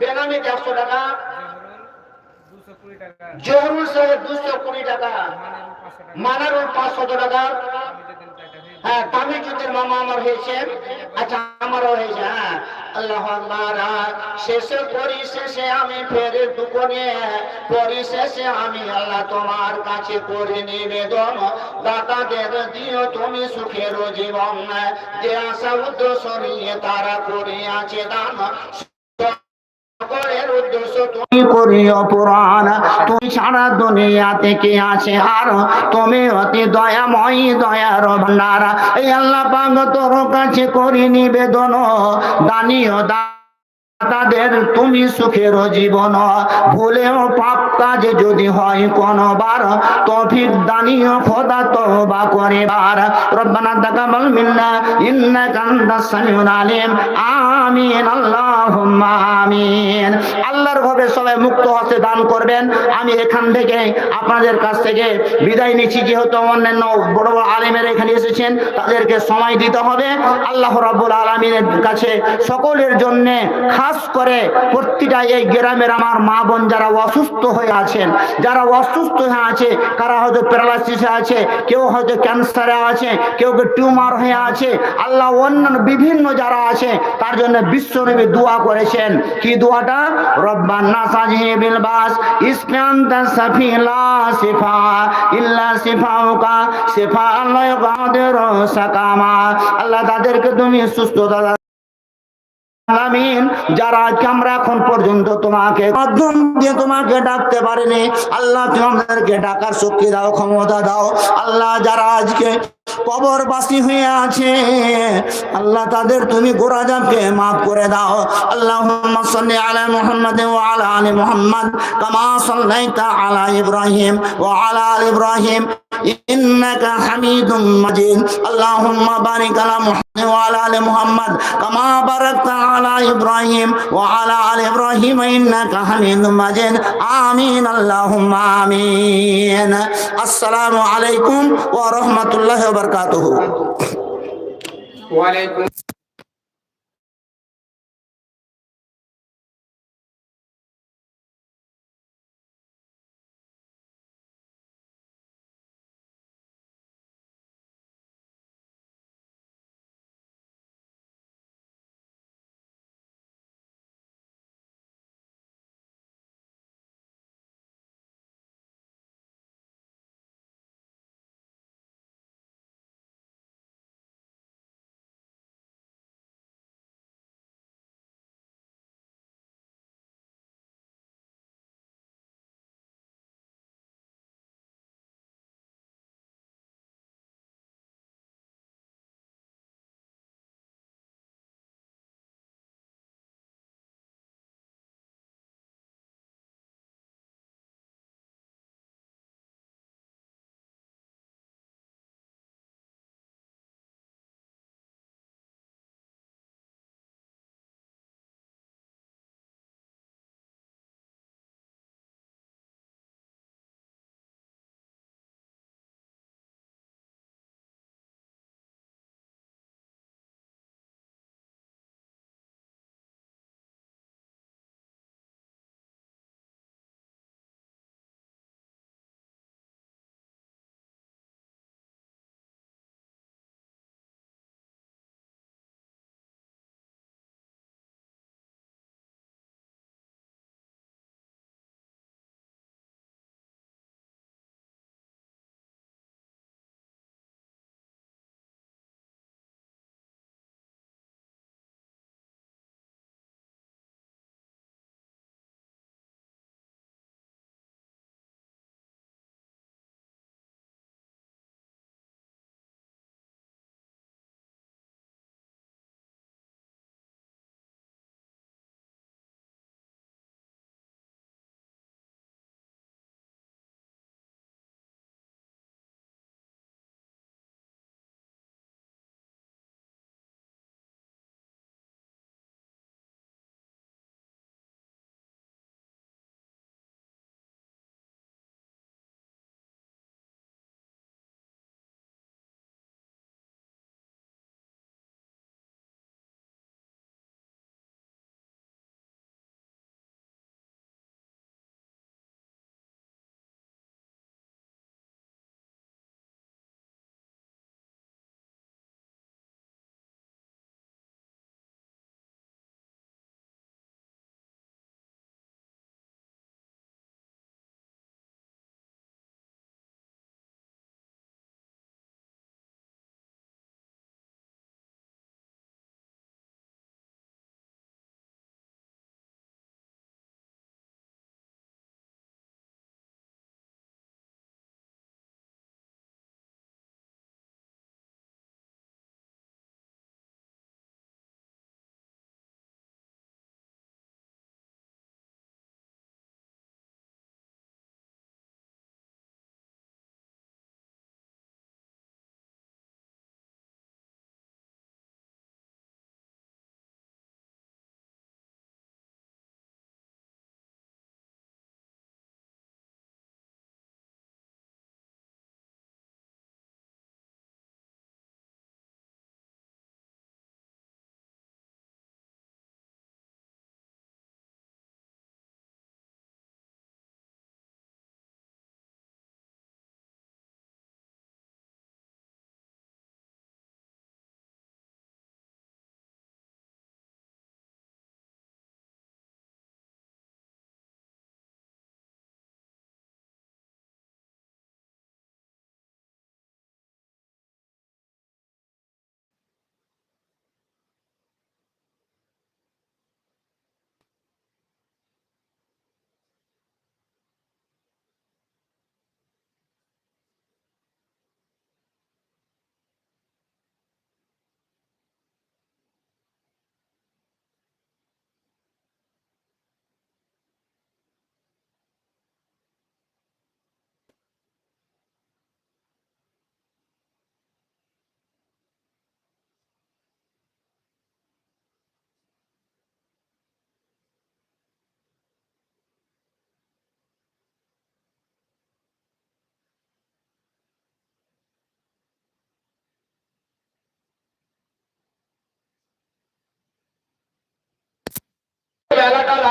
বেনামি চারশো টাকা জহরুল সাহেব দুশো কুড়ি টাকা মানারুল পাঁচশো টাকা। হ্যাঁ তামিজুদ্দিন মামা আমার হয়েছে। আচ্ছা আমারও হয়েছে হ্যাঁ। আল্লাহ মারাজ শেষে পরিশেষে আমি ফের দুকনে পরিশেষে আমি আল্লাহ তোমার কাছে করে নিবেদন। দাতাদের দিও তুমি সুখের জীবন যে আশা উদ্দেশ্য নিয়ে তারা করিয়াছে দান। উদ্দেশ্য তুমি সারা দুনিয়া থেকে আছে আর তুমি অতি দয়াময়, দয়ার ভান্ডারা এই আল্লাহ পাগ তোর কাছে করি নিবেদন, দানিও দা তাদের তুমি সুখের জীবন। ভুলেও পাপ কাজ যদি হয় কোনবার, তৌফিক দানিও খোদা তওবা করে বার রব্বানা তাকাব্বাল মিন্না, ইন্নাকা আনতাস সামিউল আলিম। আমিন, আল্লাহুম্মা আমিন। আল্লাহর ভাবে সবাই মুক্ত হস্তে দান করবেন। আমি এখান থেকে আপনাদের কাছ থেকে বিদায় নিচ্ছি, যেহেতু অন্যান্য বড় বড় আলেমের এখানে এসেছেন, তাদেরকে সময় দিতে হবে। আল্লাহ রাব্বুল আলামিনের কাছে সকলের জন্য খাস করে প্রতিটা এই গ্রামের আমার মা বোন যারা অসুস্থ হয়ে আছেন, যারা অসুস্থ হয়ে আছে, কারা হয়তো প্যারালাইসিসে আছে, কেউ হয়তো ক্যান্সারে আছে, কেউ কেউ টিউমার হয়ে আছে, আল্লাহ অন্যান্য বিভিন্ন যারা আছে, তার জন্য বিশ্বনবী দোয়া করেছেন। কি দোয়াটা? রব্বান্না সাজিবিল বাস ইসকান্তা সাফিলা সিফা, ইল্লা সিফাউকা, সিফা আল্লাহ কাদের সাকামা। আল্লাহ তাদেরকে তুমি সুস্থতা আলামিন যারা আজকে আমরা এখন পর্যন্ত তোমাকে মাধ্যম দিয়ে তোমাকে ডাকতে পারিনি, আল্লাহ তুমি আমাদেরকে ডাকার শক্তি দাও, ক্ষমতা দাও। আল্লাহ যারা আজকে হয়ে আছে, আল্লাহ তাদের তুমি গোরাজাকে মাফ করে দাও। আল্লাহুম্মা সাল্লি আলা মুহাম্মাদ ওয়া আলা আলি মুহাম্মাদ, কামা সাল্লাইতা আলা ইব্রাহিম ওয়া আলা আলি ইব্রাহিম। ইন্নাকা হামিদুম মাজিদ। আল্লাহুম্মা বারিক আলা মুহাম্মাদ ওয়া আলা আলি মুহাম্মাদ, কামা বারাকতা আলা ইব্রাহিম ওয়া আলা আলি ইব্রাহিম, ইন্নাকা হামিদুম মাজিদ। আমিন, আল্লাহুম্মা আমিন। আসসালামু আলাইকুম ওয়া রাহমাতুল্লাহি ওয়া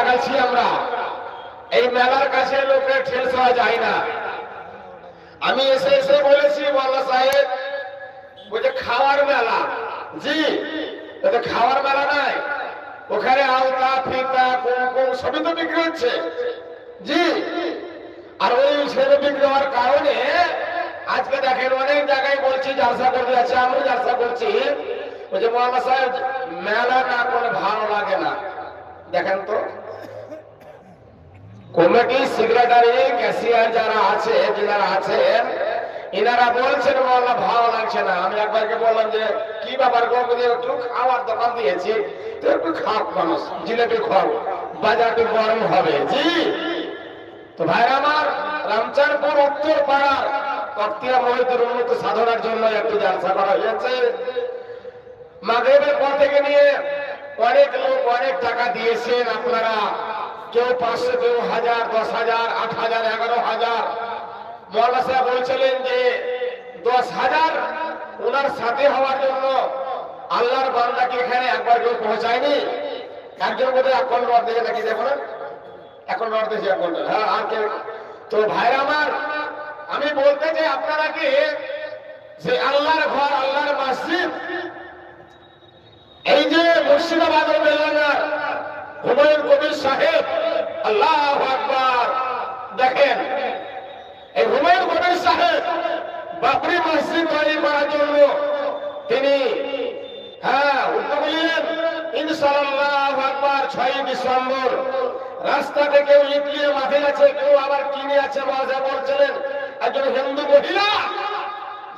লাগাচ্ছি আমরা। এই মেলার কাছে লোকের ঠেল হওয়া যায় না। আমি এসে এসে বলেছি মোল্লা সাহেব বলছে খাওয়ার মেলা। জি খাওয়ার মেলা নাই। ওখানে আলতা, ফিতা, কুমকুম সবই তো বিক্রি হচ্ছে। জি, আর ওই ছেলে বিক্রি হওয়ার কারণে আজকে দেখেন অনেক জায়গায় বলছি জালসা করতে যাচ্ছে আমরা জালসা করছি। বলছে মোহাম্মদ সাহেব, মেলা না করলে ভালো লাগে না। দেখেন তো। কমিটি সেক্রেটারি ক্যাশিয়ার যারা আছে যারা আছেন এনারা বলছেন বললাম ভালো লাগছে না। আমি একবারকে বললাম যে, কি ব্যাপার গো একটু খাওয়ার দোকান দিয়েছি। তো একটু খাও, মানুষ, জিলেপি খাও, বাজার একটু গরম হবে। জি। তো ভাইরা আমার, রামচাঁদপুর উত্তর পাড়ার কপ্তিয়া মহিতের উন্নত সাধনার জন্য একটু জালসা করা হয়েছে। মাগরেবের পর থেকে নিয়ে অনেক লোক অনেক টাকা দিয়েছেন আপনারা। কেউ পাঁচশো, কেউ হাজার, দশ হাজার, আট হাজার, এগারো হাজার। মৌলানা সাহেব বলছিলেন যে, দশ হাজার ওনার সাথে হওয়ার জন্য আল্লাহর বান্দাকে এখানে একবার কেউ পৌঁছায়নি। একজন বোধহয়? এক ঘণ্টা রড দেখে নাকি দেখো না? এখন রড দেখছি এক ঘণ্টা। হ্যাঁ আর কেউ। তো ভাইরা আমার, আমি বলতে চাই আপনারা কি, যে আল্লাহর ঘর, আল্লাহর মসজিদ, এই যে মুর্শিদাবাদের মেলানার হুমায়ুন কবির সাহেব, আল্লাহ আকবার। দেখেন, এই হুমায়ুন কবির সাহেব বাবরি মসজিদ তৈরি করার জন্য তিনি হ্যাঁ উদ্যোগ নিলেন ইনশাআল্লাহ আকবার ছয় ডিসেম্বর। রাস্তাতে কেউ ইট নিয়ে মাঠে আছে, কেউ আবার কিনে আছে, মজা বলছিলেন একজন হিন্দু মহিলা,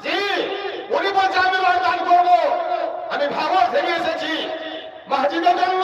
জি, উনি বলছে, আমি দান করব। আমি ভাগর থেকে এসেছি। মসজিদের জন্য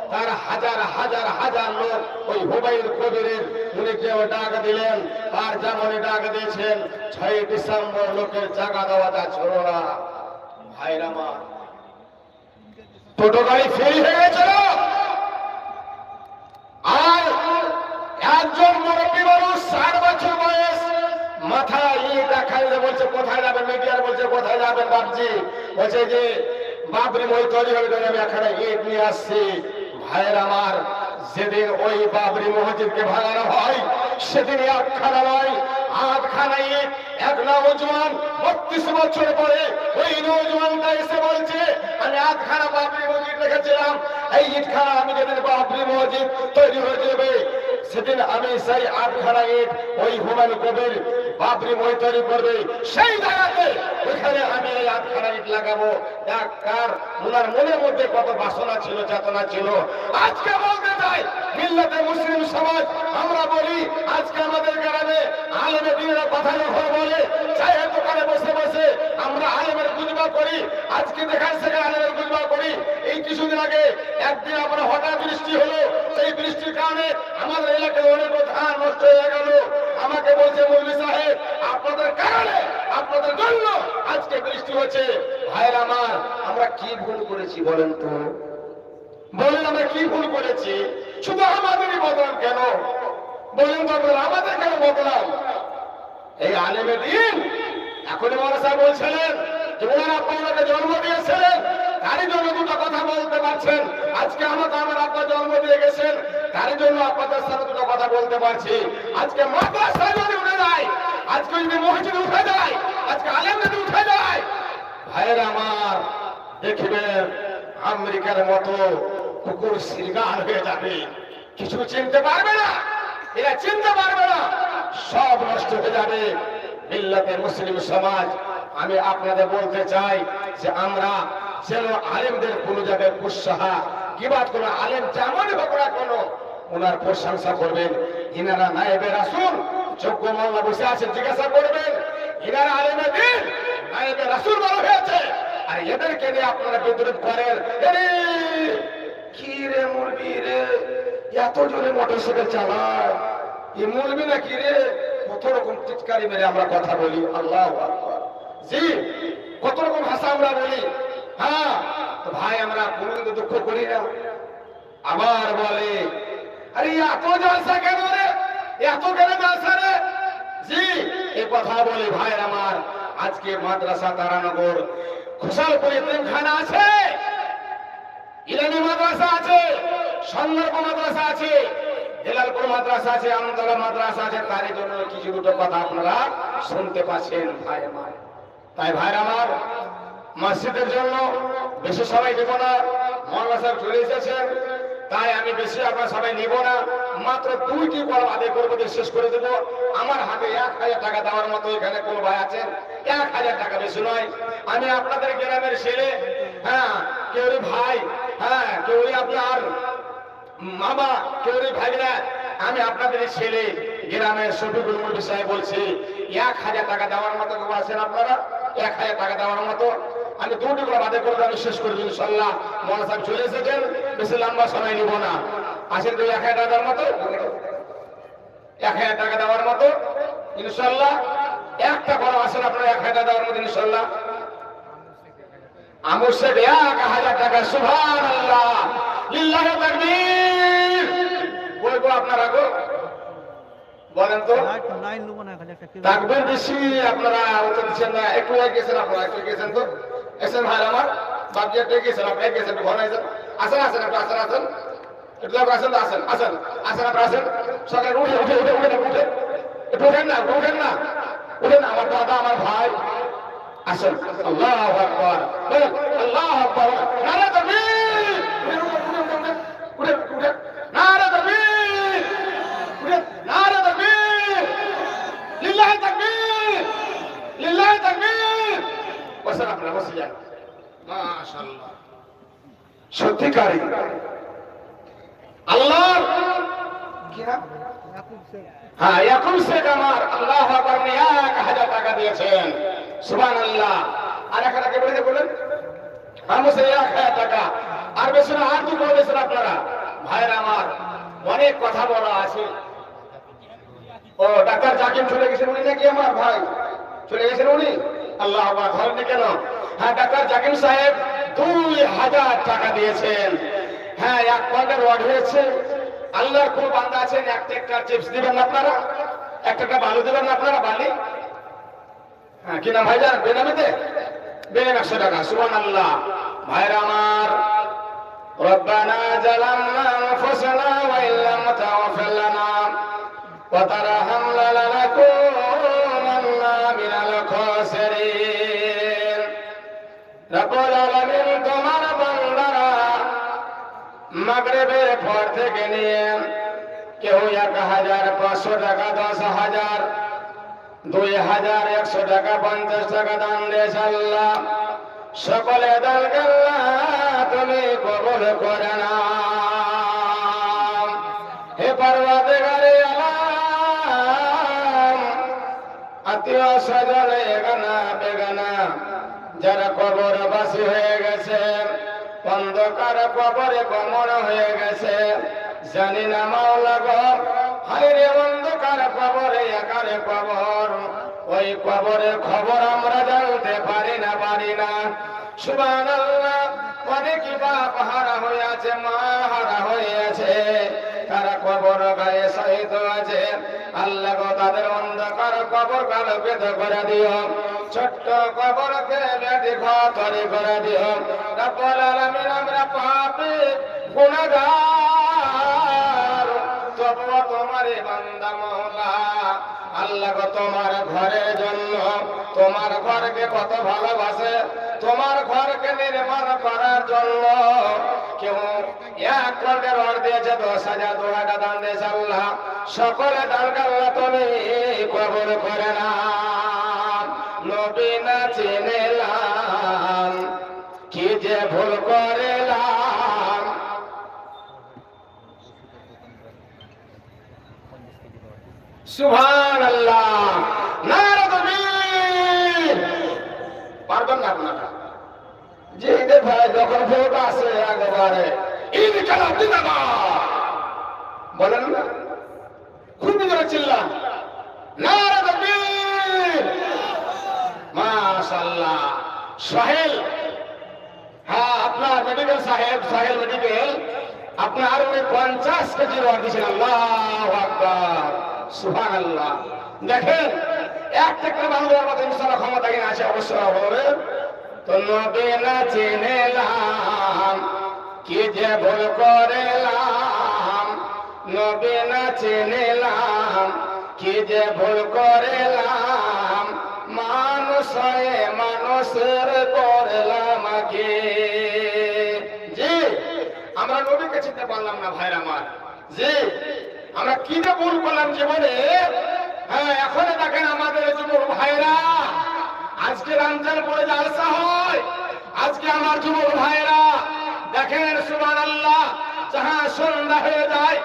তার হাজার হাজার হাজার লোক ওই হুবাইল কবিরের উনি কেউ ডাক দিলেন, আর যেমন ডাক দিয়েছেন, ছয় ডিসেম্বর লোকের জায়গা দেওয়া যাচ্ছিল না। ভাইরা আমার টোটো গাড়ি ফেরি হয়ে গেছিল। আর একজন মুরব্বী মানুষ ষাট বছর বয়স, মাথায় ইয়ে দেখাই বলছে, কোথায় যাবেন মিডিয়ার? বলছে, কোথায় যাবেন বাপজি? বলছে যে বাবরি মই তৈরি হবে আমি এখানে ইট নিয়ে আসছি। ভাইয়ের আমার, যেদিন ওই বাবরি মসজিদকে ভাঙানো হয় সেদিন একখানা নয় আটখানা ইট এক নওজোয়ান বত্রিশ বছর পরে ওই নওজোয়ানটা এসে বলছে, আমি আটখানা বাবরি মসজিদ রেখেছিলাম, এই ইটখানা আমি যেদিন বাবরি মসজিদ তৈরি হয়ে যাবে, সেদিন আমি সেই আটখানা ইট ওই হুমায়ুন কবির বাবরি মই তৈরি করবে, সেই জায়গাতে ওইখানে আমি এই আটখানা ইট লাগাবো। কার ওনার মনের মধ্যে কত বাসনা ছিল, চেতনা ছিল। আজকে বলতে চাই, মিল্লাতে মুসলিম সমাজ, আমরা বলি, আজকে আমাদের গ্রামে আলেমে দিনের কথা যখন বলে, চায়ের দোকানে বসে বসে আমরা আলেমের গুজবা করি। আজকে দেখান সেখানে আলেমের গুজবা করি, এই কিছুদিন আগে একদিন আমরা হঠাৎ বৃষ্টি হলো, সেই বৃষ্টির কারণে আমাদের এলাকায় অনেক ধান নষ্ট হয়ে গেল। আমাকে বলছে মৌলী সাহেব, আপনাদের কারণে, আপনাদের জন্য আজকে বৃষ্টি হচ্ছে। ভাইয়ের আমার, আমরা কি ভুল করেছি বলেন তো? বলেন আমরা কি ভুল করেছি? শুধু আমাদেরই বদলাম কেন? বলেন আপনারা আমাদের কেন বদলাম এই আলেমের দিন, এখনই মনে সাহেব বলছিলেন যে ওনার ওনাকে জন্ম দিয়েছিলেন তারই জন্য দুটো কথা বলতে পারছেন। আজকে আমাকে আমার আব্বা জন্ম দিয়ে গেছেন, তারই জন্য আপনাদের সাথে দুটো কথা বলতে পারছি। আজকে মাদ্রাসায় যদি উঠে যায়, আজকে যদি মসজিদ উঠে যায়, আজকে আলেম যদি উঠে যায়, ভাইয়ের আমার, দেখবেন, আমেরিকার মতো কুকুর সিরগার হয়ে যাবে। কিছু চিনতে পারবে না? এরা চিনতে পারবে না। সব নষ্ট হয়ে যাবে। মিল্লাতে মুসলিম সমাজ, আমি আপনাদের বলতে চাই যে আমরা যেন আলেমদের কোন জায়গায় উৎসাহা কিংবা কোন আলেম যেমনই হোক না কোনো ওনার প্রশংসা করবেন। ইনারা নায়েবে রাসুল, যোগ্য মাল্লা বসে আছেন, জিজ্ঞাসা করবেন, ইনারা আলেমের দিন, নায়েবে রাসুল বলা হয়েছে? আর এদেরকে নিয়ে আপনারা বিদ্রুপ করেন। কি রে মুরগি রে? এত জোরে মোটরসাইকেল চালায়। এই মুরগি না কি রে? কত রকম চিৎকারি মেরে আমরা কথা বলি। আল্লাহ জি, কত রকম ভাষা আমরা বলি। হ্যাঁ তো ভাই, আমরা কোনোদিন তো দুঃখ করি না। আবার বলে, আরে এত জলসা কেন রে? এত কেন জলসা রে? জি এই কথা বলে ভাই আমার। আজকে মাদ্রাসা তারানগর খুশালপুর খানা আছে। ইরানি মাদ্রাসা আছে, সন্দর্ভ মাদ্রাসা আছে হেলালপুর মাদ্রাসা আছে, আমতলা মাদ্রাসা আছে। তারই জন্য কিছু দুটো কথা আপনারা শুনতে পাচ্ছেন ভাই আমার। তাই ভাই আমার মসজিদের জন্য বেশি সবাই দেব না। মৌলানা সাহেব চলে এসেছেন। তাই আমি বেশি আপনার সবাই নিব না। মাত্র দুইটি কল আদায় করব, দিয়ে শেষ করে দেবো। আমার হাতে এক হাজার টাকা দেওয়ার মতো এখানে কোন ভাই আছেন? এক হাজার টাকা বেশি নয়। আমি আপনাদের গ্রামের ছেলে। হ্যাঁ কেউ ভাই। হ্যাঁ কেউ আপনার মামা কেউ ভাইরা আমি আপনাদের ছেলে। গ্রামের শফিকুল মুরবি সাহেব বলছি, এক হাজার টাকা দেওয়ার মতো কেউ আছেন আপনারা? এক হাজার টাকা দেওয়ার মতো। আমি দুটি করে বাদে করতে আমি শেষ করে দিন ইনশাল্লাহ মনে সাহেব চলে এসেছেন বেশি লম্বা সময় নিব না। আসেন তো এক হাজার টাকা দেওয়ার মতো। এক হাজার টাকা দেওয়ার মতো। ইনশাল্লাহ একটা বড় আসেন আপনারা এক হাজার দেওয়ার মতো ইনশাল্লাহ আমর শেখ এক হাজার টাকা সুভান আল্লাহ লিল্লাহ তাকবীর। বলব আপনারা গো বলেন তো। তাকবীর বেশি আপনারা দিচ্ছেন না। একটু এক গেছেন আপনারা একটু গেছেন তো। এসেন ভাই আমার একটু গেছেন, আপনি গেছেন ঘন আছেন আসেন আসেন, আপনি আসেন আসেন। একটু আসেন আসেন আসেন আসেন, আপনি আসেন। সকালে উঠে উঠে উঠে উঠে উঠে। একটু উঠেন না উঠেন না। উঠেন আমার দাদা, আমার ভাই। আসেন, আল্লাহ আকবার। আল্লাহ আকবার। নারে তাকবীর উঠে উঠে উঠে নারে তাকবীর উঠে নারে তাকবীর লিল্লাহি তাকবীর লিল্লাহি তাকবীর মাশাআল্লাহ। সত্যিকারী আল্লাহ! হ্যাঁ ইয়াকুব শেখ আমার। আল্লাহ আকবার এক হাজার টাকা দিয়েছেন। সুবান আল্লাহ আর এক টাকা বলে বলেন আমি সে এক হাজার টাকা। আর বেশি না আর দুটো বেশি না আপনারা? ভাইয়ের আমার অনেক কথা বলা আছে। ও ডাক্তার জাকিম চলে গেছেন উনি নাকি আমার ভাই? চলে গেছেন উনি? আল্লাহ ধরেননি কেন? হ্যাঁ ডাক্তার জাকিম সাহেব দুই হাজার টাকা দিয়েছেন হ্যাঁ এক পয়েন্টের রড হয়েছে আল্লাহর কোন বান্দা আছেন একটা একটা চিপস দিবেন না আপনারা একটা একটা বালু দিবেন না আপনারা বালি হ্যাঁ কি নাম ভাইজান বেনামিতে বেনাম একশো টাকা সুবান আল্লাহ ভাইরা আমার ربنا ظلمنا انفسنا وان لم تغفر لنا وترحمنا পর থেকে নিয়ে কেউ এক হাজার পাঁচশো টাকা, দশ হাজার, দুই হাজার একশো টাকা, পঞ্চাশ টাকা দান দিয়েছে আল্লাহ। সকলে দান গেল্লা তুমি কবল করে না হে পার্বতে আলাম, আত্মীয় স্বজন এগানা বেগানা যারা কবর বাসী হয়ে গেছে অন্ধকার কবরে গমন হয়ে গেছে। জানি না মাওলা গো হাইরে অন্ধকার কবরে একারে কবর। ওই কবরের খবর আমরা জানতে পারি না পারি না। সুবান অনেক বাপ হারা হয়ে আছে, মা হারা হয়ে কবর গায়ে সহিত আছে আল্লাহ তাদের অন্ধকার কবর কালোকিত করে দিও। ছোট্ট কবরকে ব্যাধি ঘরে করে দিও। রব্বুল আলামিন, আমরা পাপী গুনাহগার। তবুও তোমারে বান্দা মওলা আল্লাহ তোমার ঘরের জন্য, তোমার ঘরকে কত ভালোবাসে, তোমার ঘরকে নির্মাণ করার জন্য। কেউ এক কোটি রড দিয়েছে, দশ হাজার দু হাজার দান দিয়েছে আল্লাহ। সকলে দান আল্লাহ তুমি কবর করে না। নবী না চিনেলাম কি যে ভুল করেলাম সুভান আল্লাহ পারবেন না আপনারা যে ঈদে ভাই যখন ভোট আসে একেবারে ঈদ খেলা দিদাবা বলেন না? খুবই জোরে চিল্লা নারদবীর মাশাল্লাহ সোহেল। হ্যাঁ আপনার মেডিকেল সাহেব সোহেল মেডিকেল আপনার উনি পঞ্চাশ কেজি রড আল্লাহ আকবার। সুহান আল্লাহ দেখেন এক থেকে বাংলার মতো ইনশাল্লাহ ক্ষমতা কিনা আছে, অবশ্যই হবে তো নবে না চেনেলাম কি যে ভুল করেলাম নবে না চেনেলাম কি যে ভুল করেলাম মানুষ মানুষের করলাম আগে। জি, আমরা নবীকে চিনতে পারলাম না ভাইরা আমার। জি আমরা কি যে ভুল করলাম জীবনে? হ্যাঁ এখন দেখেন আমাদের যুবক ভাইরা আজকে রমজান পড়ে জালসা হয়, আজকে আমার যুবক ভাইরা দেখেন সুমান আল্লাহ যাহা সন্ধ্যা হয়ে যায়,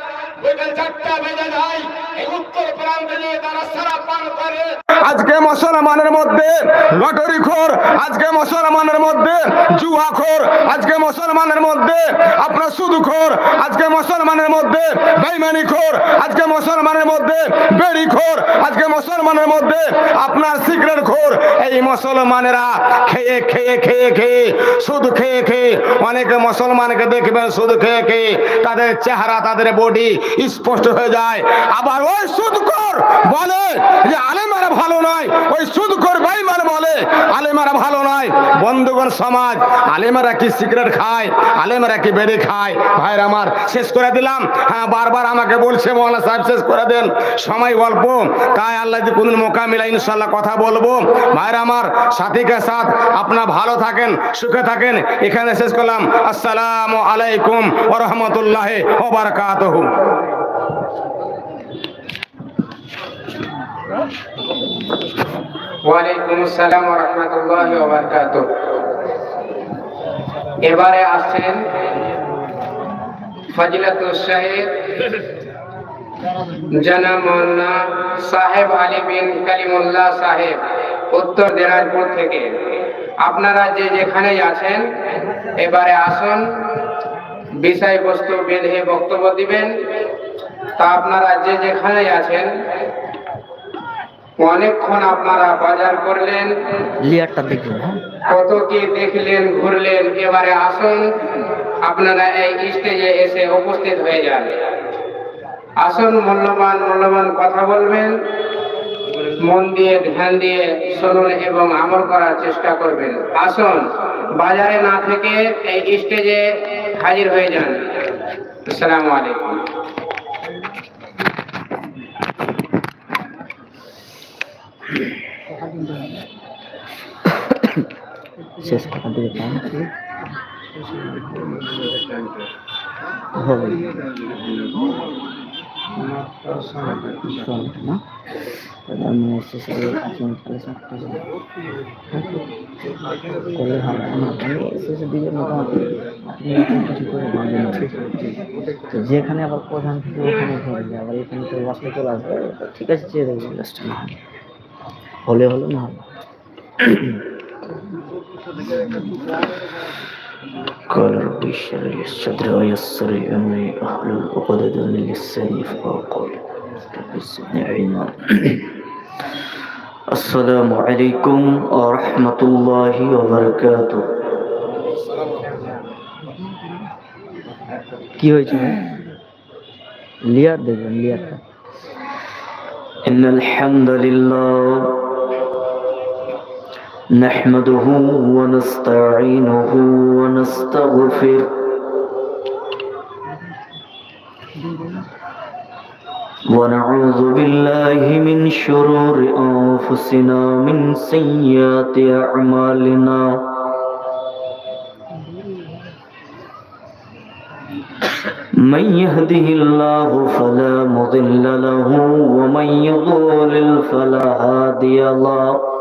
বিকেল চারটা বেজে যায়, এই উত্তর প্রান্তে যে তারা সারা পান করে আজকে মুসলমানের মধ্যে লটারি খোর, আজকে মুসলমানের মধ্যে জুয়া খোর, আজকে মুসলমানের মধ্যে আপনার সুদু খোর, আজকে মুসলমানের মধ্যে বেইমানি খোর, আজকে মুসলমানের মধ্যে বেড়ি খোর, আজকে মুসলমানের মধ্যে আপনার সিগারেট খোর। এই মুসলমানেরা খেয়ে খেয়ে খেয়ে খেয়ে সুদ খেয়ে খেয়ে অনেক মুসলমানকে দেখবেন সুদ খেয়ে খেয়ে তাদের চেহারা, তাদের বডি স্পষ্ট হয়ে যায়। আবার ওই সুদখোর বলে যে, আলেমারা ভালো নয়, ওই সুদখোর বেঈমান বলে, আলেমারা ভালো নয়। বন্ধুগণ, সমাজ, আলেমারা কি সিগারেট খায়, আলেমারা কি বেড়ে খায়? ভাইরা আমার, শেষ করে দিলাম। হ্যাঁ বারবার আমাকে বলছে, মৌলানা সাহেব, শেষ করে দেন। সময় অল্প, তাই আল্লাহ যদি কোনদিন মোকা মিলা ইনশাল্লাহ কথা বলব। ভাইরা আমার, সাথীকে সাথ আপনার ভালো থাকেন, সুখে থাকেন। এখানে শেষ করলাম। আসসালামু আলাইকুম ও রহমতুল্লাহ ও বারকাতহু ওয়ালাইকুম আসসালাম এবারে আসছেন ফজিলাতুল জনাব সাহেব আলী বিন কালিমুল্লাহ সাহেব, উত্তর দিনাজপুর থেকে। আপনারা যে যেখানে আছেন, এবারে আসুন, বিষয়বস্তু বেঁধে বক্তব্য দিবেন। তা আপনারা যে যেখানে আছেন অনেকক্ষণ আপনারা বাজার করলেন। লিয়ারটা দেখবেন হ্যাঁ। কত কি দেখলেন ঘুরলেন এবারে আসুন। আপনারা এই স্টেজে এসে উপস্থিত হয়ে যান। আসুন মূল্যবান মূল্যবান কথা বলবেন। মন দিয়ে ধ্যান দিয়ে শুনুন এবং আমল করার চেষ্টা করবেন। আসুন বাজারে না থেকে এই স্টেজে হাজির হয়ে যান। আসসালামু আলাইকুম। শেষ কথা দিকে পান হবে না। আমি শেষে করলে হবে না। শেষের দিকে মোটামুটি করে তো যেখানে আবার প্রধান থেকে ওখানে ঘুরে যায়, আবার এখানে তো বাসে চলে আসবে ঠিক আছে, চেয়ে দেবো লাস্টে না। হলে হলো না হলে। قال رب اشرح لي صدري ويسر لي امري احلل عقدة من لساني يفقهوا قولي رب زدني علما السلام عليكم ورحمة الله وبركاته কি হয়েছে লিয়ার দেখবেন লিয়ারটা إن الحمد لله نحمده ونستعينه ونستغفره. ونعوذ بالله من شرور أنفسنا من سيئات أعمالنا. من يهده الله فلا مضل له ومن يضلل فلا هادي له.